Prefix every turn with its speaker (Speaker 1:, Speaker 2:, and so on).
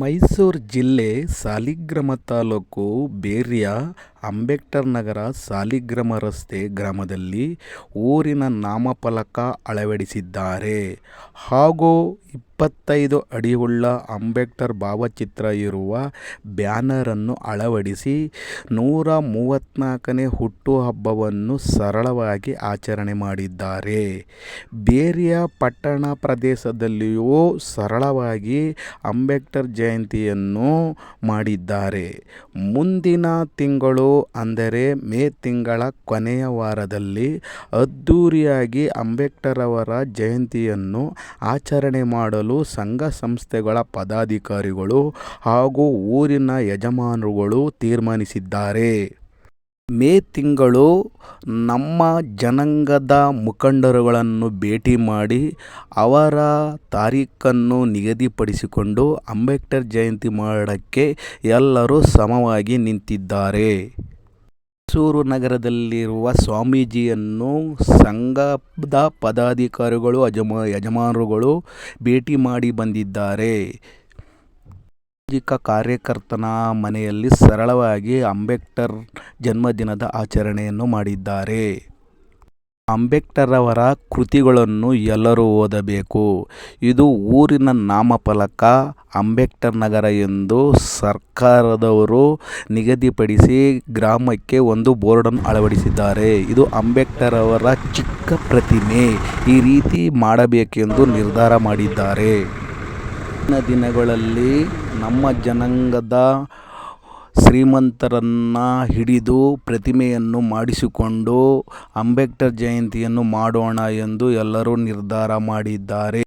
Speaker 1: ಮೈಸೂರು ಜಿಲ್ಲೆ ಸಾಲಿಗ್ರಾಮ ತಾಲೂಕು ಬೇರ್ಯ ಅಂಬೇಡ್ಕರ್ ನಗರ ಸಾಲಿಗ್ರಾಮ ರಸ್ತೆ ಗ್ರಾಮದಲ್ಲಿ ಊರಿನ ನಾಮಫಲಕ ಅಳವಡಿಸಿದ್ದಾರೆ. ಹಾಗೂ ಇಪ್ಪತ್ತೈದು ಅಡಿಯುಳ್ಳ ಅಂಬೇಡ್ಕರ್ ಭಾವಚಿತ್ರ ಇರುವ ಬ್ಯಾನರನ್ನು ಅಳವಡಿಸಿ ನೂರ ಮೂವತ್ತ್ನಾಲ್ಕನೇ ಹುಟ್ಟುಹಬ್ಬವನ್ನು ಸರಳವಾಗಿ ಆಚರಣೆ ಮಾಡಿದ್ದಾರೆ. ಬೇರೆಯ ಪಟ್ಟಣ ಪ್ರದೇಶದಲ್ಲಿಯೂ ಸರಳವಾಗಿ ಅಂಬೇಡ್ಕರ್ ಜಯಂತಿಯನ್ನು ಮಾಡಿದ್ದಾರೆ. ಮುಂದಿನ ತಿಂಗಳು ಅಂದರೆ ಮೇ ತಿಂಗಳ ಕೊನೆಯ ವಾರದಲ್ಲಿ ಅದ್ಧೂರಿಯಾಗಿ ಅಂಬೇಡ್ಕರ್ ಅವರ ಜಯಂತಿಯನ್ನು ಆಚರಣೆ ಮಾಡಲು ಸಂಘ ಸಂಸ್ಥೆಗಳ ಪದಾಧಿಕಾರಿಗಳು ಹಾಗೂ ಊರಿನ ಯಜಮಾನರುಗಳು ತೀರ್ಮಾನಿಸಿದ್ದಾರೆ. ಮೇ ತಿಂಗಳು ನಮ್ಮ ಜನಾಂಗದ ಮುಖಂಡರುಗಳನ್ನು ಭೇಟಿ ಮಾಡಿ ಅವರ ತಾರೀಖನ್ನು ನಿಗದಿಪಡಿಸಿಕೊಂಡು ಅಂಬೇಡ್ಕರ್ ಜಯಂತಿ ಮಾಡೋಕ್ಕೆ ಎಲ್ಲರೂ ಸಮವಾಗಿ ನಿಂತಿದ್ದಾರೆ. ಮೈಸೂರು ನಗರದಲ್ಲಿರುವ ಸ್ವಾಮೀಜಿಯನ್ನು ಸಂಘದ ಪದಾಧಿಕಾರಿಗಳು ಅಜಮ ಯಜಮಾನರುಗಳು ಭೇಟಿ ಮಾಡಿ ಬಂದಿದ್ದಾರೆ. ಸಾಮಾಜಿಕ ಕಾರ್ಯಕರ್ತನ ಮನೆಯಲ್ಲಿ ಸರಳವಾಗಿ ಅಂಬೇಡ್ಕರ್ ಜನ್ಮದಿನದ ಆಚರಣೆಯನ್ನು ಮಾಡಿದ್ದಾರೆ. ಅಂಬೇಡ್ಕರ್ ಅವರ ಕೃತಿಗಳನ್ನು ಎಲ್ಲರೂ ಓದಬೇಕು. ಇದು ಊರಿನ ನಾಮಫಲಕ. ಅಂಬೇಡ್ಕರ್ ನಗರ ಎಂದು ಸರ್ಕಾರದವರು ನಿಗದಿಪಡಿಸಿ ಗ್ರಾಮಕ್ಕೆ ಒಂದು ಬೋರ್ಡನ್ನು ಅಳವಡಿಸಿದ್ದಾರೆ. ಇದು ಅಂಬೇಡ್ಕರ್ ಅವರ ಚಿಕ್ಕ ಪ್ರತಿಮೆ. ಈ ರೀತಿ ಮಾಡಬೇಕೆಂದು ನಿರ್ಧಾರ ಮಾಡಿದ್ದಾರೆ. ದಿನಗಳಲ್ಲಿ ನಮ್ಮ ಜನಾಂಗದ ಶ್ರೀಮಂತರನ್ನು ಹಿಡಿದು ಪ್ರತಿಮೆಯನ್ನು ಮಾಡಿಸಿಕೊಂಡು ಅಂಬೇಡ್ಕರ್ ಜಯಂತಿಯನ್ನು ಮಾಡೋಣ ಎಂದು ಎಲ್ಲರೂ ನಿರ್ಧಾರ ಮಾಡಿದ್ದಾರೆ.